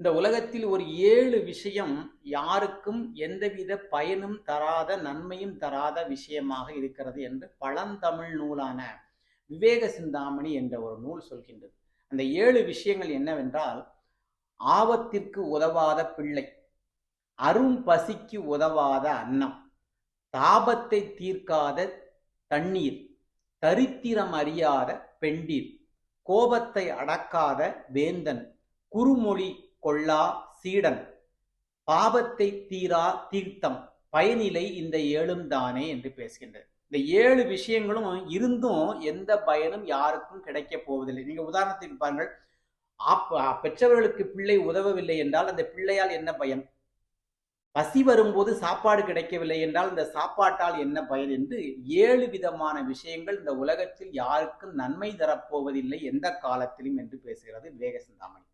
இந்த உலகத்தில் ஒரு ஏழு விஷயம் யாருக்கும் எந்தவித பயனும் தராத நன்மையும் தராத விஷயமாக இருக்கிறது என்று பழந்தமிழ் நூலான விவேக சிந்தாமணி என்ற ஒரு நூல் சொல்கின்றது. அந்த ஏழு விஷயங்கள் என்னவென்றால் ஆபத்திற்கு உதவாத பிள்ளை அரும் பசிக்கு உதவாத அன்னம் தாபத்தை தீர்க்காத தண்ணீர் தரித்திரம் அறியாத பெண்டீர் கோபத்தை அடக்காத வேந்தன் குறுமொழி கொள்ளா சீடன். பாபத்தை தீரா தீர்த்தம். பயனிலை இந்த ஏழும் தானே என்று பேசுகின்றது. இந்த ஏழு விஷயங்களும் இருந்தும் எந்த பயனும் யாருக்கும் கிடைக்க போவதில்லை. நீங்க உதாரணத்துக்கு பாருங்கள். பெற்றவர்களுக்கு பிள்ளை உதவவில்லை என்றால் அந்த பிள்ளையால் என்ன பயன்? பசி வரும்போது சாப்பாடு கிடைக்கவில்லை என்றால் இந்த சாப்பாட்டால் என்ன பயன் என்று ஏழு விதமான விஷயங்கள் இந்த உலகத்தில் யாருக்கும் நன்மை தரப்போவதில்லை எந்த காலத்திலும் என்று பேசுகிறது விவேக சிந்தாமணி